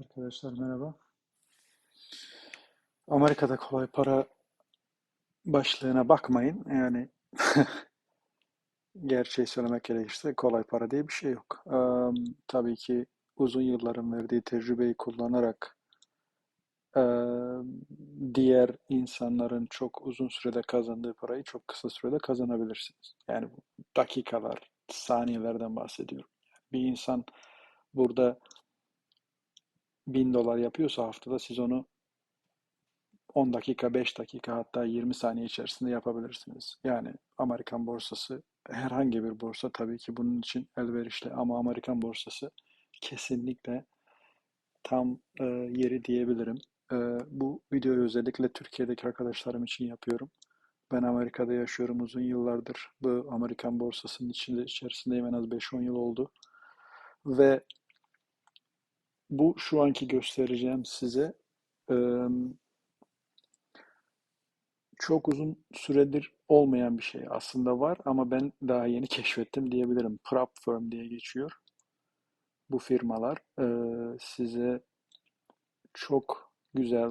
Arkadaşlar merhaba. Amerika'da kolay para başlığına bakmayın. Yani gerçeği söylemek gerekirse kolay para diye bir şey yok. Eee, tabii ki uzun yılların verdiği tecrübeyi kullanarak eee, diğer insanların çok uzun sürede kazandığı parayı çok kısa sürede kazanabilirsiniz. Yani dakikalar, saniyelerden bahsediyorum. Bir insan burada bin dolar yapıyorsa haftada siz onu 10 dakika, 5 dakika hatta 20 saniye içerisinde yapabilirsiniz. Yani Amerikan borsası herhangi bir borsa tabii ki bunun için elverişli ama Amerikan borsası kesinlikle tam e, yeri diyebilirim. E, bu videoyu özellikle Türkiye'deki arkadaşlarım için yapıyorum. Ben Amerika'da yaşıyorum uzun yıllardır. Bu Amerikan borsasının içinde içerisindeyim en az 5-10 yıl oldu. Ve bu şu anki göstereceğim size çok uzun süredir olmayan bir şey aslında var ama ben daha yeni keşfettim diyebilirim. Prop Firm diye geçiyor. Bu firmalar size çok güzel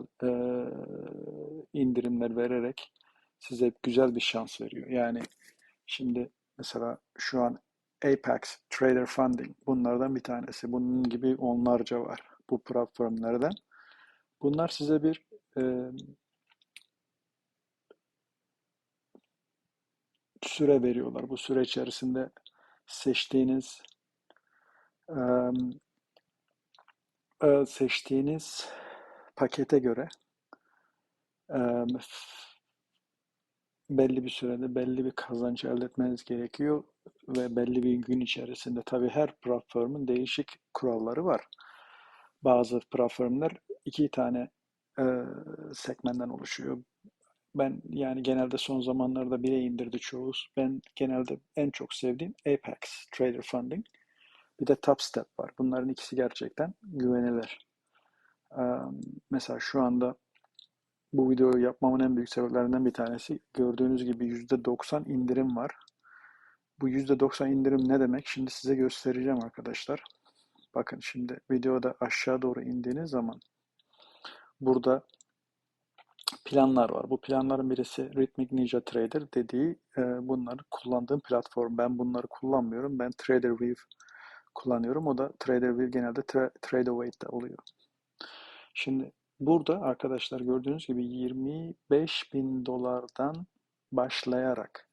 indirimler vererek size güzel bir şans veriyor. Yani şimdi mesela şu an Apex Trader Funding bunlardan bir tanesi. Bunun gibi onlarca var bu prop firmlerden. Bunlar size bir e, süre veriyorlar. Bu süre içerisinde seçtiğiniz e, seçtiğiniz pakete göre em, belli bir sürede belli bir kazanç elde etmeniz gerekiyor ve belli bir gün içerisinde tabii her platformun değişik kuralları var. Bazı platformlar iki tane e, segmentten oluşuyor. Ben yani genelde son zamanlarda bire indirdi çoğu. Ben genelde en çok sevdiğim Apex Trader Funding. Bir de Top Step var. Bunların ikisi gerçekten güvenilir. Ee, mesela şu anda bu videoyu yapmamın en büyük sebeplerinden bir tanesi gördüğünüz gibi %90 indirim var. Bu %90 indirim ne demek? Şimdi size göstereceğim arkadaşlar. Bakın şimdi videoda aşağı doğru indiğiniz zaman burada planlar var. Bu planların birisi Rhythmic Ninja Trader dediği e, bunları kullandığım platform. Ben bunları kullanmıyorum. Ben TraderView kullanıyorum. O da TraderView genelde tra TradeAway'de oluyor. Şimdi burada arkadaşlar gördüğünüz gibi 25 bin dolardan başlayarak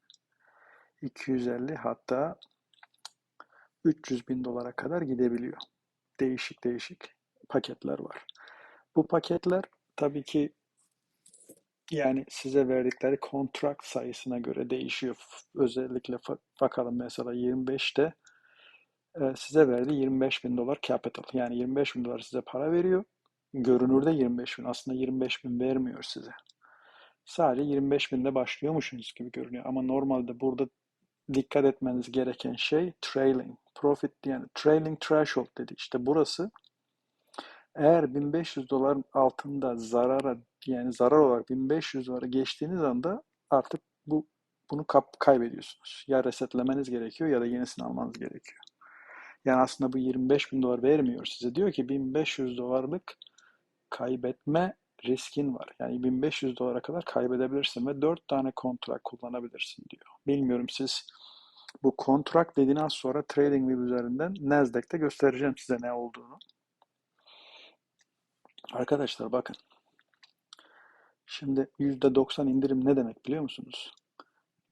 250 hatta 300 bin dolara kadar gidebiliyor. Değişik değişik paketler var. Bu paketler tabii ki yani size verdikleri kontrat sayısına göre değişiyor. Özellikle bakalım mesela 25'te e, size verdi 25 bin dolar capital. Yani 25 bin dolar size para veriyor. Görünürde 25 bin. Aslında 25 bin vermiyor size. Sadece 25 binde başlıyormuşsunuz gibi görünüyor. Ama normalde burada dikkat etmeniz gereken şey trailing. Profit yani trailing threshold dedi. İşte burası eğer 1500 doların altında zarara yani zarar olarak 1500 dolara geçtiğiniz anda artık bu bunu kap kaybediyorsunuz. Ya resetlemeniz gerekiyor ya da yenisini almanız gerekiyor. Yani aslında bu 25 bin dolar vermiyor size. Diyor ki 1500 dolarlık kaybetme riskin var. Yani 1500 dolara kadar kaybedebilirsin ve 4 tane kontrat kullanabilirsin diyor. Bilmiyorum siz bu kontrat dediğinden sonra TradingView üzerinden Nasdaq'te göstereceğim size ne olduğunu. Arkadaşlar bakın. Şimdi %90 indirim ne demek biliyor musunuz?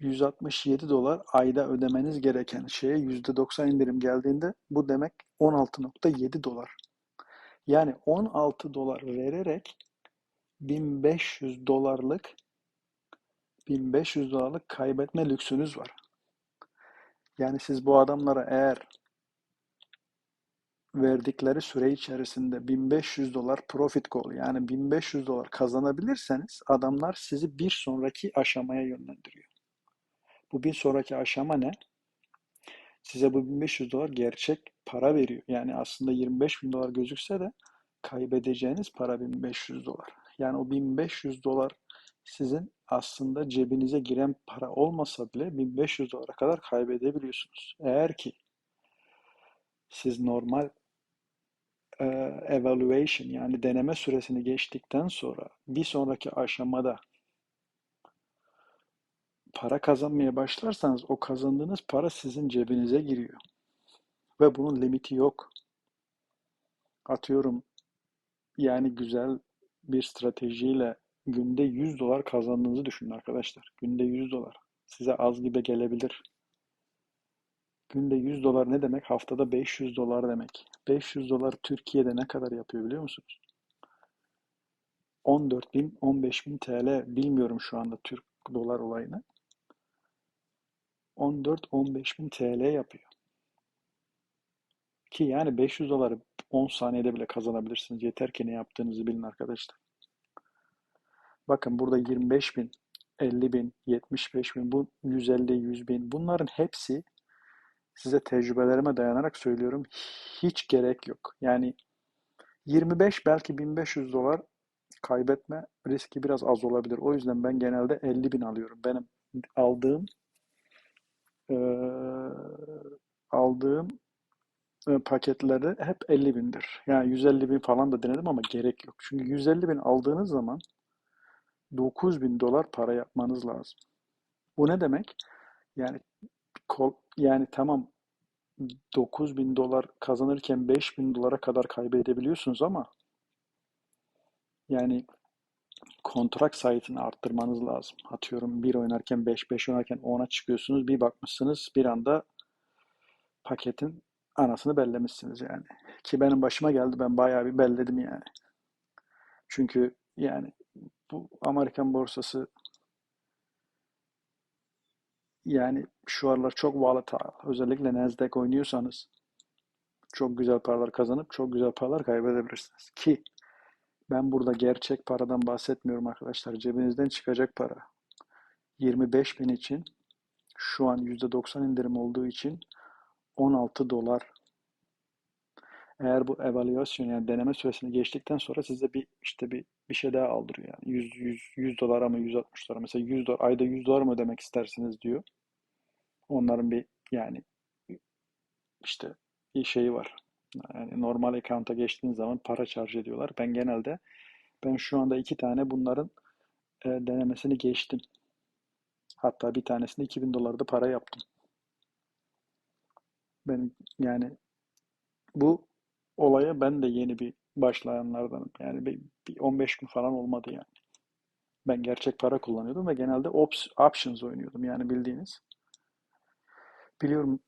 167 dolar ayda ödemeniz gereken şeye %90 indirim geldiğinde bu demek 16.7 dolar. Yani 16 dolar vererek 1500 dolarlık 1500 dolarlık kaybetme lüksünüz var. Yani siz bu adamlara eğer verdikleri süre içerisinde 1500 dolar profit goal yani 1500 dolar kazanabilirseniz adamlar sizi bir sonraki aşamaya yönlendiriyor. Bu bir sonraki aşama ne? Size bu 1500 dolar gerçek para veriyor. Yani aslında 25 bin dolar gözükse de kaybedeceğiniz para 1500 dolar. Yani o 1500 dolar sizin aslında cebinize giren para olmasa bile 1500 dolara kadar kaybedebiliyorsunuz. Eğer ki siz normal e, evaluation yani deneme süresini geçtikten sonra bir sonraki aşamada para kazanmaya başlarsanız o kazandığınız para sizin cebinize giriyor. Ve bunun limiti yok. Atıyorum yani güzel bir stratejiyle günde 100 dolar kazandığınızı düşünün arkadaşlar. Günde 100 dolar. Size az gibi gelebilir. Günde 100 dolar ne demek? Haftada 500 dolar demek. 500 dolar Türkiye'de ne kadar yapıyor biliyor musunuz? 14 bin, 15 bin TL bilmiyorum şu anda Türk dolar olayını. 14-15 bin TL yapıyor. Ki yani 500 doları 10 saniyede bile kazanabilirsiniz. Yeter ki ne yaptığınızı bilin arkadaşlar. Bakın burada 25 bin, 50 bin, 75 bin, bu 150, 100 bin bunların hepsi size tecrübelerime dayanarak söylüyorum hiç gerek yok. Yani 25 belki 1500 dolar kaybetme riski biraz az olabilir. O yüzden ben genelde 50 bin alıyorum. Benim aldığım e, aldığım paketleri hep 50 bindir. Yani 150 bin falan da denedim ama gerek yok. Çünkü 150 bin aldığınız zaman 9 bin dolar para yapmanız lazım. Bu ne demek? Yani kol, yani tamam 9 bin dolar kazanırken 5 bin dolara kadar kaybedebiliyorsunuz ama yani kontrak sayısını arttırmanız lazım. Atıyorum bir oynarken 5, 5 oynarken 10'a çıkıyorsunuz. Bir bakmışsınız bir anda paketin anasını bellemişsiniz yani. Ki benim başıma geldi ben bayağı bir belledim yani. Çünkü yani bu Amerikan borsası yani şu aralar çok volatile. Özellikle Nasdaq oynuyorsanız çok güzel paralar kazanıp çok güzel paralar kaybedebilirsiniz. Ki ben burada gerçek paradan bahsetmiyorum arkadaşlar. Cebinizden çıkacak para. 25 bin için şu an %90 indirim olduğu için 16 dolar. Eğer bu evaluasyon yani deneme süresini geçtikten sonra size bir işte bir bir şey daha aldırıyor yani 100 100 100 dolar ama 160 dolar mesela 100 dolar ayda 100 dolar mı ödemek istersiniz diyor. Onların bir yani işte bir şeyi var. Yani normal account'a geçtiğiniz zaman para charge ediyorlar. Ben genelde ben şu anda iki tane bunların e, denemesini geçtim. Hatta bir tanesinde 2000 dolarda para yaptım. Ben yani bu olaya ben de yeni bir başlayanlardanım. Yani bir, bir 15 gün falan olmadı yani. Ben gerçek para kullanıyordum ve genelde ops, options oynuyordum. Yani bildiğiniz. Biliyorum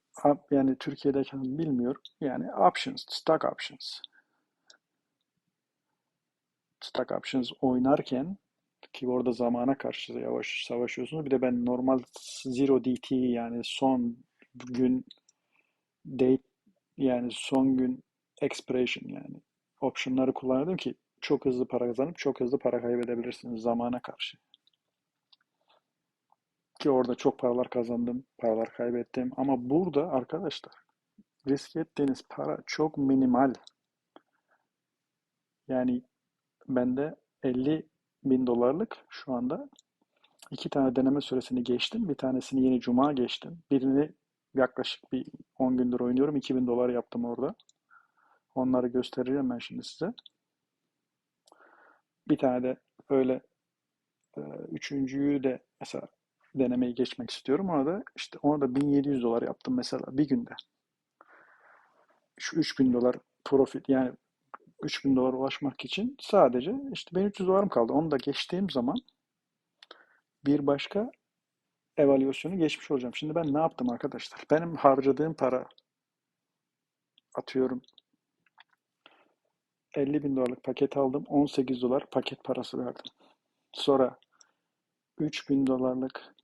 yani Türkiye'deyken bilmiyorum. Yani options, stock options. Stock options oynarken ki orada zamana karşı yavaş savaşıyorsunuz. Bir de ben normal zero DT yani son gün date yani son gün expiration yani optionları kullanıyordum ki çok hızlı para kazanıp çok hızlı para kaybedebilirsiniz zamana karşı. Ki orada çok paralar kazandım, paralar kaybettim. Ama burada arkadaşlar risk ettiğiniz para çok minimal. Yani bende 50 bin dolarlık şu anda iki tane deneme süresini geçtim. Bir tanesini yeni cuma geçtim. Birini yaklaşık bir 10 gündür oynuyorum. 2000 dolar yaptım orada. Onları göstereceğim ben şimdi size. Bir tane de öyle e, üçüncüyü de mesela denemeyi geçmek istiyorum. Ona da işte ona da 1700 dolar yaptım mesela bir günde. Şu 3000 dolar profit yani 3000 dolar ulaşmak için sadece işte 1300 dolarım kaldı. Onu da geçtiğim zaman bir başka evaluasyonu geçmiş olacağım. Şimdi ben ne yaptım arkadaşlar? Benim harcadığım para atıyorum 50 bin dolarlık paket aldım. 18 dolar paket parası verdim. Sonra 3 bin dolarlık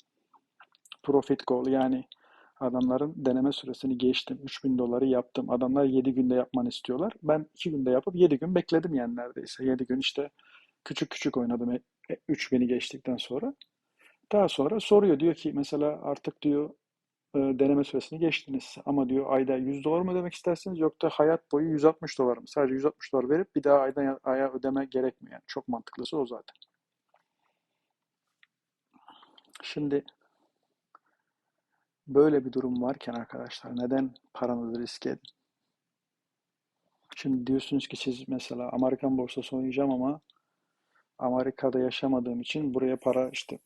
profit goal yani adamların deneme süresini geçtim. 3 bin doları yaptım. Adamlar 7 günde yapmanı istiyorlar. Ben 2 günde yapıp 7 gün bekledim yani neredeyse. 7 gün işte küçük küçük oynadım 3 e, bini geçtikten sonra. Daha sonra soruyor diyor ki mesela artık diyor e, deneme süresini geçtiniz ama diyor ayda 100 dolar mı ödemek istersiniz yoksa hayat boyu 160 dolar mı? Sadece 160 dolar verip bir daha ayda aya ödeme gerekmiyor. Yani çok mantıklısı o zaten. Şimdi böyle bir durum varken arkadaşlar neden paranızı riske edin? Şimdi diyorsunuz ki siz mesela Amerikan borsası oynayacağım ama Amerika'da yaşamadığım için buraya para işte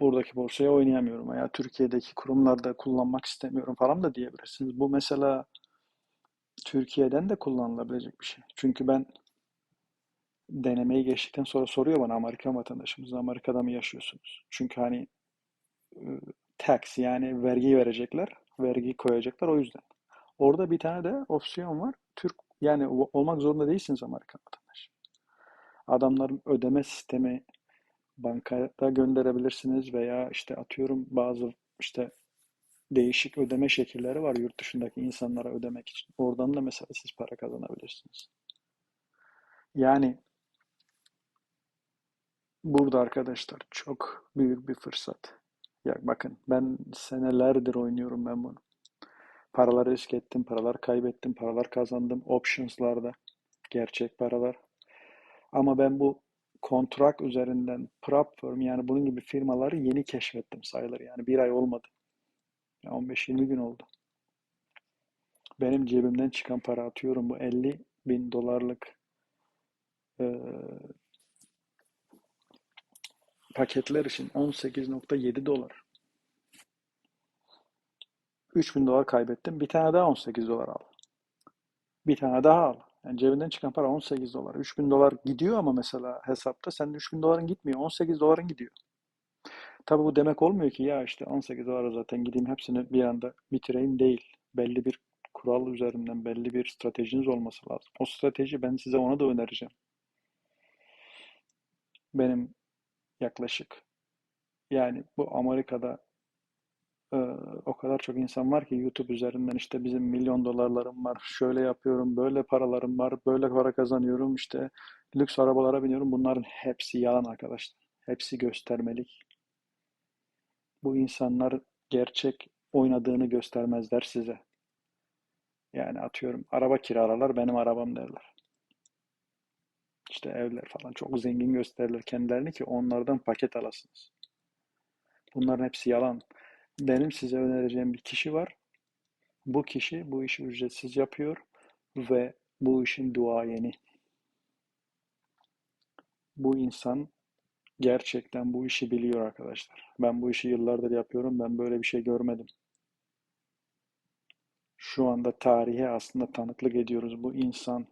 buradaki borsaya oynayamıyorum veya Türkiye'deki kurumlarda kullanmak istemiyorum falan da diyebilirsiniz. Bu mesela Türkiye'den de kullanılabilecek bir şey. Çünkü ben denemeyi geçtikten sonra soruyor bana Amerikan vatandaşımız Amerika'da mı yaşıyorsunuz? Çünkü hani tax yani vergi verecekler, vergi koyacaklar o yüzden. Orada bir tane de opsiyon var. Türk yani olmak zorunda değilsiniz Amerikan vatandaşı. Adamların ödeme sistemi bankaya gönderebilirsiniz veya işte atıyorum bazı işte değişik ödeme şekilleri var yurt dışındaki insanlara ödemek için. Oradan da mesela siz para kazanabilirsiniz. Yani burada arkadaşlar çok büyük bir fırsat. Ya bakın ben senelerdir oynuyorum ben bunu. Paralar risk ettim, paralar kaybettim, paralar kazandım. Options'larda gerçek paralar. Ama ben bu kontrak üzerinden prop firm yani bunun gibi firmaları yeni keşfettim sayılır. Yani bir ay olmadı. 15-20 gün oldu. Benim cebimden çıkan para atıyorum bu 50 bin dolarlık e, paketler için 18.7 dolar. 3 bin dolar kaybettim. Bir tane daha 18 dolar al. Bir tane daha al. Yani cebinden çıkan para 18 dolar. 3 bin dolar gidiyor ama mesela hesapta senin 3 bin doların gitmiyor. 18 doların gidiyor. Tabii bu demek olmuyor ki ya işte 18 dolara zaten gideyim hepsini bir anda bitireyim değil. Belli bir kural üzerinden belli bir stratejiniz olması lazım. O strateji ben size onu da önereceğim. Benim yaklaşık yani bu Amerika'da o kadar çok insan var ki YouTube üzerinden işte bizim milyon dolarlarım var, şöyle yapıyorum, böyle paralarım var, böyle para kazanıyorum, işte lüks arabalara biniyorum. Bunların hepsi yalan arkadaşlar. Hepsi göstermelik. Bu insanlar gerçek oynadığını göstermezler size. Yani atıyorum araba kiralarlar benim arabam derler. İşte evler falan çok zengin gösterirler kendilerini ki onlardan paket alasınız. Bunların hepsi yalan. Benim size önereceğim bir kişi var. Bu kişi bu işi ücretsiz yapıyor ve bu işin duayeni. Bu insan gerçekten bu işi biliyor arkadaşlar. Ben bu işi yıllardır yapıyorum. Ben böyle bir şey görmedim. Şu anda tarihe aslında tanıklık ediyoruz. Bu insan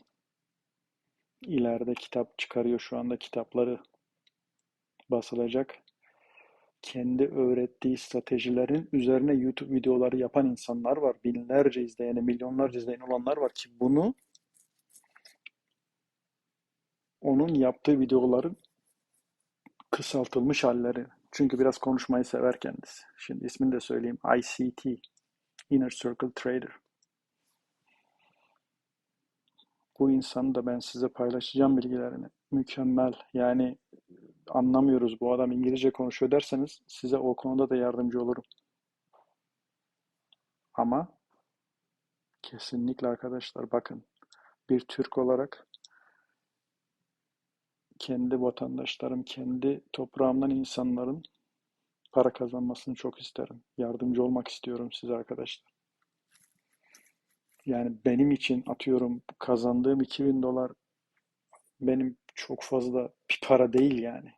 ileride kitap çıkarıyor. Şu anda kitapları basılacak. Kendi öğrettiği stratejilerin üzerine YouTube videoları yapan insanlar var. Binlerce izleyeni, milyonlarca izleyeni olanlar var ki bunu onun yaptığı videoların kısaltılmış halleri. Çünkü biraz konuşmayı sever kendisi. Şimdi ismini de söyleyeyim. ICT, Inner Circle Trader. Bu insanı da ben size paylaşacağım bilgilerini. Mükemmel. Yani anlamıyoruz bu adam İngilizce konuşuyor derseniz size o konuda da yardımcı olurum. Ama kesinlikle arkadaşlar bakın bir Türk olarak kendi vatandaşlarım, kendi toprağımdan insanların para kazanmasını çok isterim. Yardımcı olmak istiyorum size arkadaşlar. Yani benim için atıyorum kazandığım 2000 dolar benim çok fazla bir para değil yani.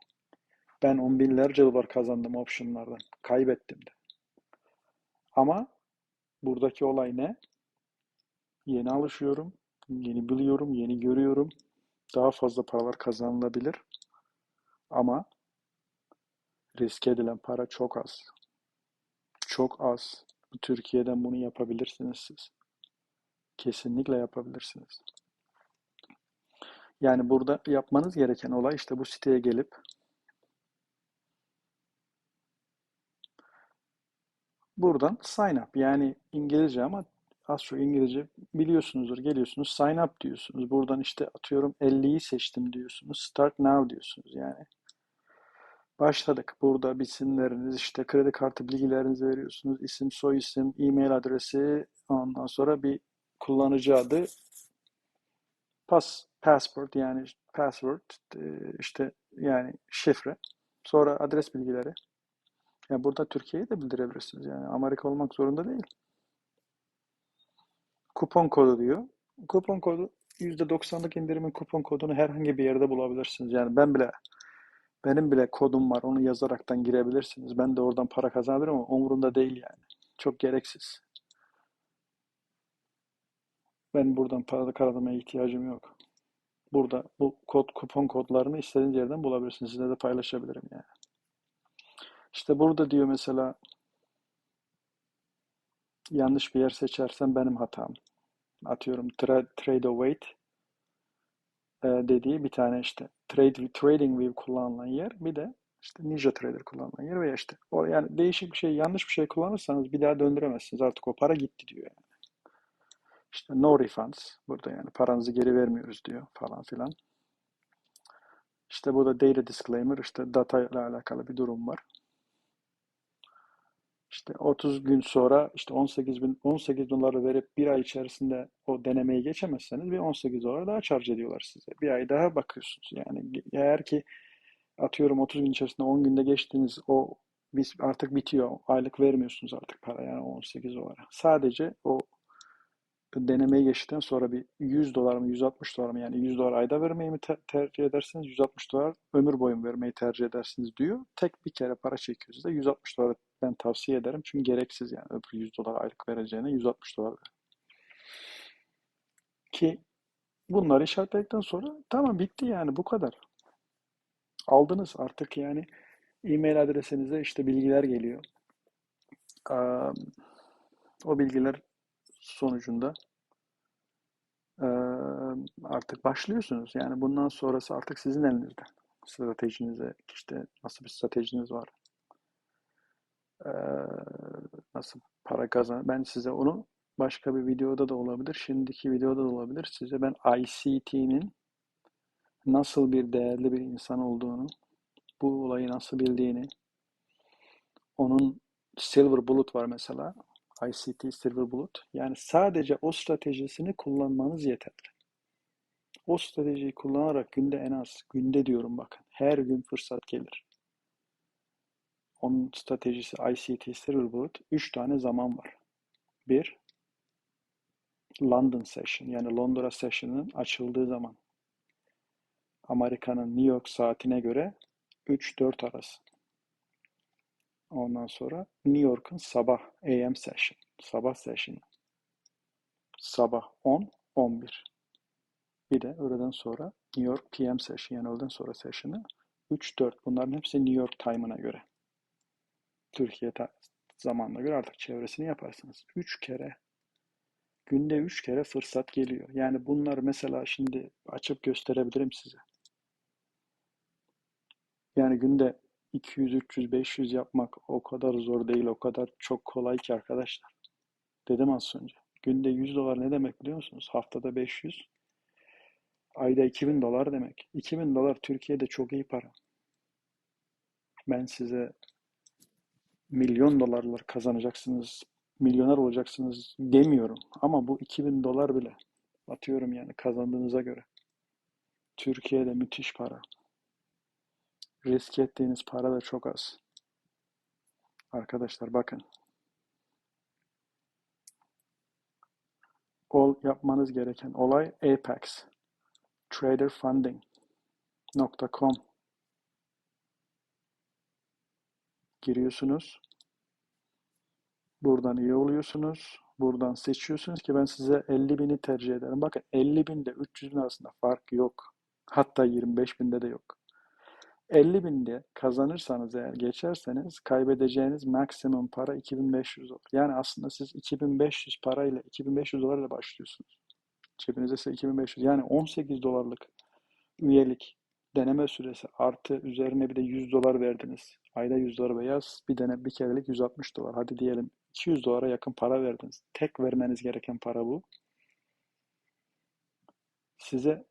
Ben on binlerce dolar kazandım optionlardan. Kaybettim de. Ama buradaki olay ne? Yeni alışıyorum, yeni biliyorum, yeni görüyorum. Daha fazla paralar kazanılabilir. Ama risk edilen para çok az. Çok az. Türkiye'den bunu yapabilirsiniz siz. Kesinlikle yapabilirsiniz. Yani burada yapmanız gereken olay işte bu siteye gelip buradan sign up yani İngilizce ama az çok İngilizce biliyorsunuzdur. Geliyorsunuz sign up diyorsunuz. Buradan işte atıyorum 50'yi seçtim diyorsunuz. Start now diyorsunuz yani. Başladık. Burada isimleriniz işte kredi kartı bilgilerinizi veriyorsunuz. İsim, soy isim, e-mail adresi ondan sonra bir kullanıcı adı pas, passport yani password işte yani şifre. Sonra adres bilgileri. Yani burada Türkiye'yi de bildirebilirsiniz. Yani Amerika olmak zorunda değil. Kupon kodu diyor. Kupon kodu %90'lık indirimin kupon kodunu herhangi bir yerde bulabilirsiniz. Yani ben bile benim bile kodum var. Onu yazaraktan girebilirsiniz. Ben de oradan para kazanabilirim ama umurumda değil yani. Çok gereksiz. Ben buradan para kazanmaya ihtiyacım yok. Burada bu kod kupon kodlarını istediğiniz yerden bulabilirsiniz. Size de paylaşabilirim yani. İşte burada diyor mesela yanlış bir yer seçersem benim hatam. Atıyorum tra trade await e, dediği bir tane işte trade trading view kullanılan yer bir de işte Ninja Trader kullanılan yer veya işte o yani değişik bir şey yanlış bir şey kullanırsanız bir daha döndüremezsiniz. Artık o para gitti diyor yani. İşte no refunds burada yani paranızı geri vermiyoruz diyor falan filan. İşte burada data disclaimer işte data ile alakalı bir durum var. İşte 30 gün sonra işte 18 bin 18 doları verip bir ay içerisinde o denemeyi geçemezseniz bir 18 dolar daha charge ediyorlar size. Bir ay daha bakıyorsunuz. Yani eğer ki atıyorum 30 gün içerisinde 10 günde geçtiğiniz o biz artık bitiyor. Aylık vermiyorsunuz artık para yani 18 dolara. Sadece o denemeyi geçtikten sonra bir 100 dolar mı 160 dolar mı yani 100 dolar ayda vermeyi mi te- tercih edersiniz 160 dolar ömür boyu vermeyi tercih edersiniz diyor. Tek bir kere para çekiyor size 160 dolar ben tavsiye ederim çünkü gereksiz yani öbür 100 dolar aylık vereceğine 160 dolar ver. Ki bunları işaretledikten sonra tamam bitti yani bu kadar. Aldınız artık yani e-mail adresinize işte bilgiler geliyor. Aa, o bilgiler sonucunda eee, artık başlıyorsunuz. Yani bundan sonrası artık sizin elinizde. Stratejinize işte nasıl bir stratejiniz var. Eee, nasıl para kazan. Ben size onu başka bir videoda da olabilir. Şimdiki videoda da olabilir. Size ben ICT'nin nasıl bir değerli bir insan olduğunu, bu olayı nasıl bildiğini, onun Silver Bullet var mesela. ICT Silver Bullet. Yani sadece o stratejisini kullanmanız yeterli. O stratejiyi kullanarak günde en az, günde diyorum bakın, her gün fırsat gelir. Onun stratejisi ICT Silver Bullet. 3 tane zaman var. Bir, London Session yani Londra Session'ın açıldığı zaman. Amerika'nın New York saatine göre 3-4 arası. Ondan sonra New York'un sabah AM Session. Sabah session. Sabah 10, 11. Bir de öğleden sonra New York PM session yani öğleden sonra session'ı 3, 4. Bunların hepsi New York time'ına göre. Türkiye zamanına göre artık çevresini yaparsınız. 3 kere günde 3 kere fırsat geliyor. Yani bunlar mesela şimdi açıp gösterebilirim size. Yani günde 200, 300, 500 yapmak o kadar zor değil, o kadar çok kolay ki arkadaşlar. Dedim az önce. Günde 100 dolar ne demek biliyor musunuz? Haftada 500. Ayda 2000 dolar demek. 2000 dolar Türkiye'de çok iyi para. Ben size milyon dolarlar kazanacaksınız, milyoner olacaksınız demiyorum. Ama bu 2000 dolar bile atıyorum yani kazandığınıza göre. Türkiye'de müthiş para. Risk ettiğiniz para da çok az. Arkadaşlar bakın. Ol, yapmanız gereken olay Apex. Traderfunding.com giriyorsunuz. Buradan üye oluyorsunuz. Buradan seçiyorsunuz ki ben size 50 bini tercih ederim. Bakın 50 bin ile 300 bin arasında fark yok. Hatta 25 binde de yok. 50 binde kazanırsanız eğer geçerseniz kaybedeceğiniz maksimum para 2500 dolar. Yani aslında siz 2500 parayla 2500 dolarla başlıyorsunuz. Cebinizde ise 2500 yani 18 dolarlık üyelik deneme süresi artı üzerine bir de 100 dolar verdiniz. Ayda 100 dolar beyaz bir dene bir kerelik 160 dolar. Hadi diyelim 200 dolara yakın para verdiniz. Tek vermeniz gereken para bu. Size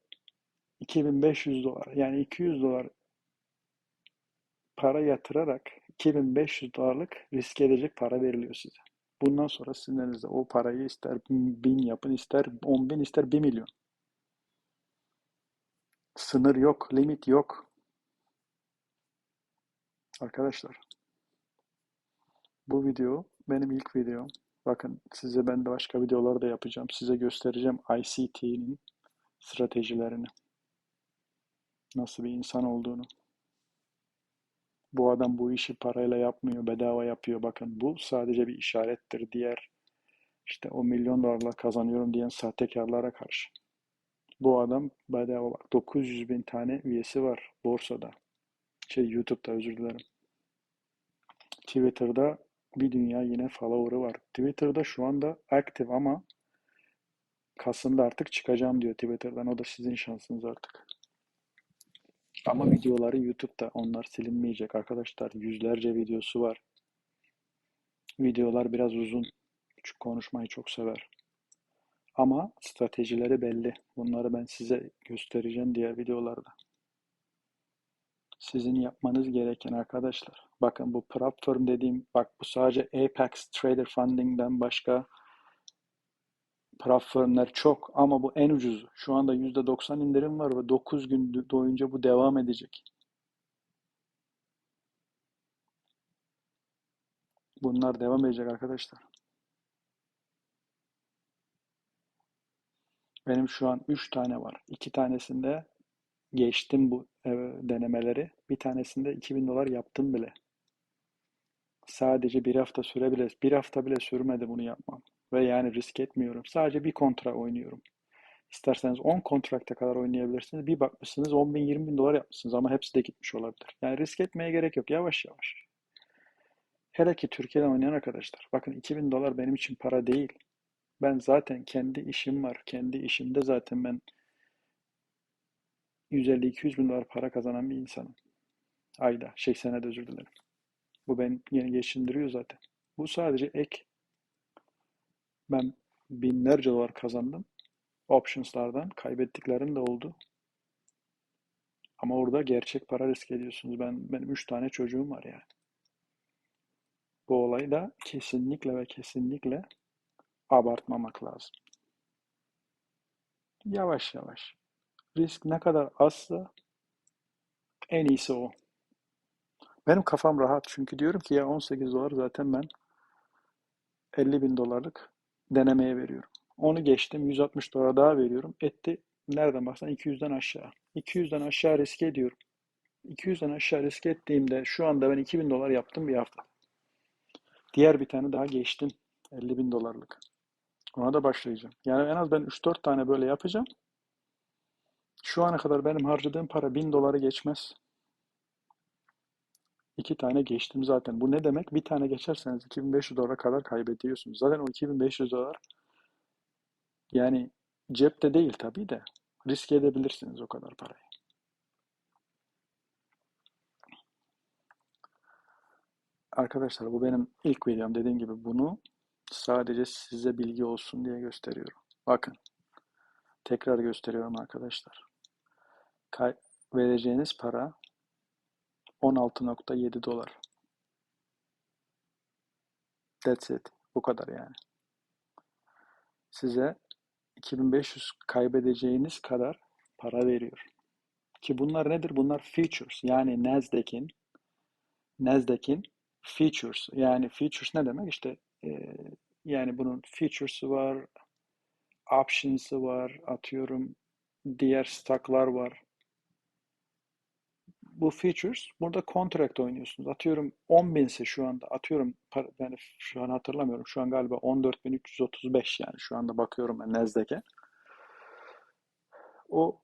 2500 dolar yani 200 dolar para yatırarak 2500 dolarlık risk edecek para veriliyor size. Bundan sonra sizin elinizde o parayı ister bin yapın, ister 10 bin, ister 1 milyon. Sınır yok, limit yok. Arkadaşlar, bu video benim ilk videom. Bakın size ben de başka videolar da yapacağım. Size göstereceğim ICT'nin stratejilerini. Nasıl bir insan olduğunu. Bu adam bu işi parayla yapmıyor, bedava yapıyor. Bakın bu sadece bir işarettir. Diğer işte o milyon dolarlar kazanıyorum diyen sahtekarlara karşı. Bu adam bedava bak 900 bin tane üyesi var borsada. Şey YouTube'da özür dilerim. Twitter'da bir dünya yine follower'ı var. Twitter'da şu anda active ama Kasım'da artık çıkacağım diyor Twitter'dan. O da sizin şansınız artık. Ama videoları YouTube'da. Onlar silinmeyecek arkadaşlar. Yüzlerce videosu var. Videolar biraz uzun. Küçük konuşmayı çok sever. Ama stratejileri belli. Bunları ben size göstereceğim diğer videolarda. Sizin yapmanız gereken arkadaşlar. Bakın bu prop firm dediğim, bak bu sadece Apex Trader Funding'den başka prop firmler çok ama bu en ucuzu. Şu anda %90 indirim var ve 9 gün boyunca bu devam edecek. Bunlar devam edecek arkadaşlar. Benim şu an 3 tane var. 2 tanesinde geçtim bu e, denemeleri. Bir tanesinde 2000 dolar yaptım bile. Sadece bir hafta sürebilir. Bir hafta bile sürmedi bunu yapmam. Ve yani risk etmiyorum. Sadece bir kontra oynuyorum. İsterseniz 10 kontrakta kadar oynayabilirsiniz. Bir bakmışsınız 10 bin 20 bin dolar yapmışsınız ama hepsi de gitmiş olabilir. Yani risk etmeye gerek yok. Yavaş yavaş. Hele ki Türkiye'den oynayan arkadaşlar. Bakın 2000 dolar benim için para değil. Ben zaten kendi işim var. Kendi işimde zaten ben 150-200 bin dolar para kazanan bir insanım. Ayda, şey senede özür dilerim. Bu beni yeni geçindiriyor zaten. Bu sadece ek. Ben binlerce dolar kazandım. Options'lardan kaybettiklerim de oldu. Ama orada gerçek para risk ediyorsunuz. Ben benim 3 tane çocuğum var yani. Bu olayı da kesinlikle ve kesinlikle abartmamak lazım. Yavaş yavaş. Risk ne kadar azsa en iyisi o. Benim kafam rahat çünkü diyorum ki ya 18 dolar zaten ben 50 bin dolarlık denemeye veriyorum. Onu geçtim 160 dolar daha veriyorum. Etti nereden baksan 200'den aşağı. 200'den aşağı riske ediyorum. 200'den aşağı riske ettiğimde şu anda ben 2000 dolar yaptım bir hafta. Diğer bir tane daha geçtim. 50 bin dolarlık. Ona da başlayacağım. Yani en az ben 3-4 tane böyle yapacağım. Şu ana kadar benim harcadığım para 1000 doları geçmez. İki tane geçtim zaten. Bu ne demek? Bir tane geçerseniz 2500 dolara kadar kaybediyorsunuz. Zaten o 2500 dolar yani cepte değil tabii de risk edebilirsiniz o kadar parayı. Arkadaşlar bu benim ilk videom. Dediğim gibi bunu sadece size bilgi olsun diye gösteriyorum. Bakın. Tekrar gösteriyorum arkadaşlar. Kay vereceğiniz para 16.7 dolar. That's it. Bu kadar yani. Size 2500 kaybedeceğiniz kadar para veriyor. Ki bunlar nedir? Bunlar features. Yani Nasdaq'in Nasdaq'in features. Yani features ne demek? İşte e, yani bunun features'ı var, options'ı var, atıyorum diğer stocklar var. Bu features burada contract oynuyorsunuz. Atıyorum 10 binse şu anda atıyorum yani şu an hatırlamıyorum. Şu an galiba 14.335 yani şu anda bakıyorum ben Nasdaq'e. O,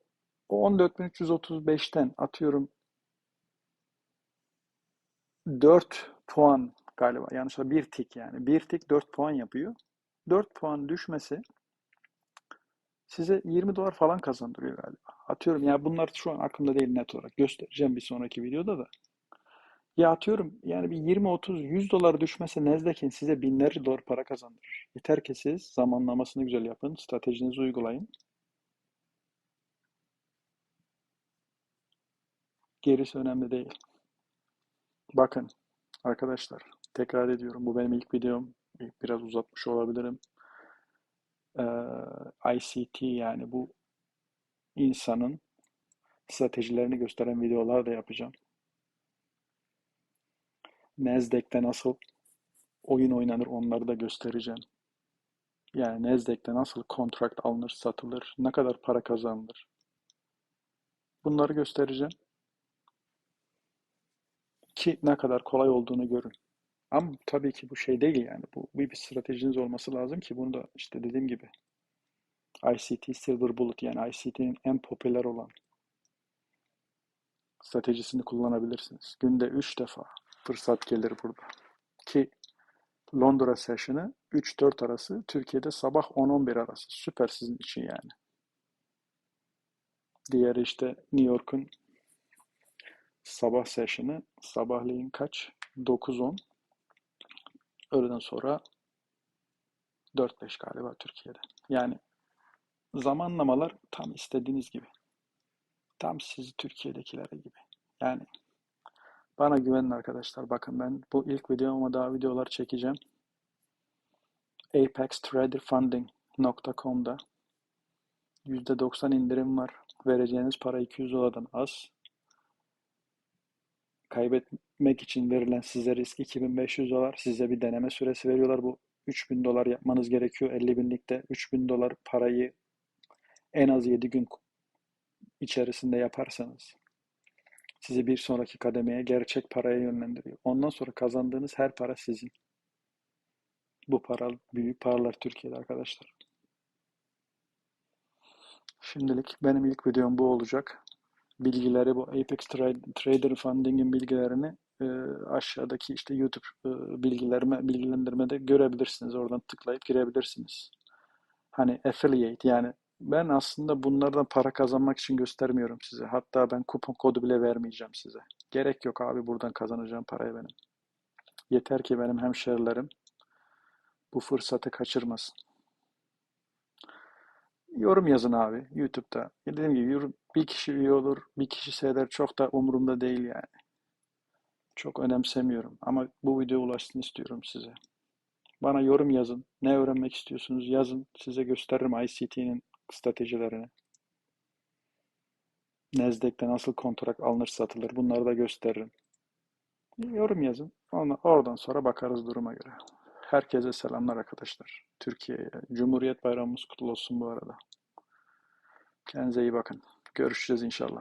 o 14.335'ten atıyorum 4 puan galiba yanlışla bir tik yani. Bir tik 4 puan yapıyor. 4 puan düşmesi size 20 dolar falan kazandırıyor galiba. Atıyorum ya bunlar şu an aklımda değil net olarak. Göstereceğim bir sonraki videoda da. Ya atıyorum yani bir 20, 30, 100 dolar düşmese Nasdaq'in size binlerce dolar para kazandırır. Yeter ki siz zamanlamasını güzel yapın, stratejinizi uygulayın. Gerisi önemli değil. Bakın arkadaşlar tekrar ediyorum bu benim ilk videom. Biraz uzatmış olabilirim. ICT yani bu insanın stratejilerini gösteren videolar da yapacağım. Nasdaq'te nasıl oyun oynanır onları da göstereceğim. Yani Nasdaq'te nasıl kontrakt alınır, satılır, ne kadar para kazanılır. Bunları göstereceğim ki ne kadar kolay olduğunu görün. Ama tabii ki bu şey değil yani. Bu bir, bir stratejiniz olması lazım ki bunu da işte dediğim gibi ICT Silver Bullet yani ICT'nin en popüler olan stratejisini kullanabilirsiniz. Günde 3 defa fırsat gelir burada. Ki Londra session'ı 3-4 arası, Türkiye'de sabah 10-11 arası. Süper sizin için yani. Diğeri işte New York'un sabah session'ı sabahleyin kaç? 9-10. Öğleden sonra 4-5 galiba Türkiye'de. Yani zamanlamalar tam istediğiniz gibi. Tam sizi Türkiye'dekilere gibi. Yani bana güvenin arkadaşlar. Bakın ben bu ilk videom ama daha videolar çekeceğim. apextraderfunding.com'da %90 indirim var. Vereceğiniz para 200 dolardan az. Kaybetmek için verilen size risk 2500 dolar. Size bir deneme süresi veriyorlar. Bu 3000 dolar yapmanız gerekiyor. 50 binlikte 3000 dolar parayı en az 7 gün içerisinde yaparsanız sizi bir sonraki kademeye gerçek paraya yönlendiriyor. Ondan sonra kazandığınız her para sizin. Bu para büyük paralar Türkiye'de arkadaşlar. Şimdilik benim ilk videom bu olacak. Bilgileri bu Apex Trader Funding'in bilgilerini e, aşağıdaki işte YouTube e, bilgilerime bilgilendirmede görebilirsiniz. Oradan tıklayıp girebilirsiniz. Hani affiliate yani ben aslında bunlardan para kazanmak için göstermiyorum size. Hatta ben kupon kodu bile vermeyeceğim size. Gerek yok abi buradan kazanacağım parayı benim. Yeter ki benim hemşerilerim bu fırsatı kaçırmasın. Yorum yazın abi YouTube'da. Dediğim gibi bir kişi üye olur, bir kişi seyreder çok da umurumda değil yani. Çok önemsemiyorum ama bu video ulaşsın istiyorum size. Bana yorum yazın. Ne öğrenmek istiyorsunuz yazın. Size gösteririm ICT'nin stratejilerini. Nasdaq'te nasıl kontrat alınır satılır bunları da gösteririm. Yorum yazın. Ona, oradan sonra bakarız duruma göre. Herkese selamlar arkadaşlar. Türkiye'ye. Cumhuriyet Bayramımız kutlu olsun bu arada. Kendinize iyi bakın. Görüşeceğiz inşallah.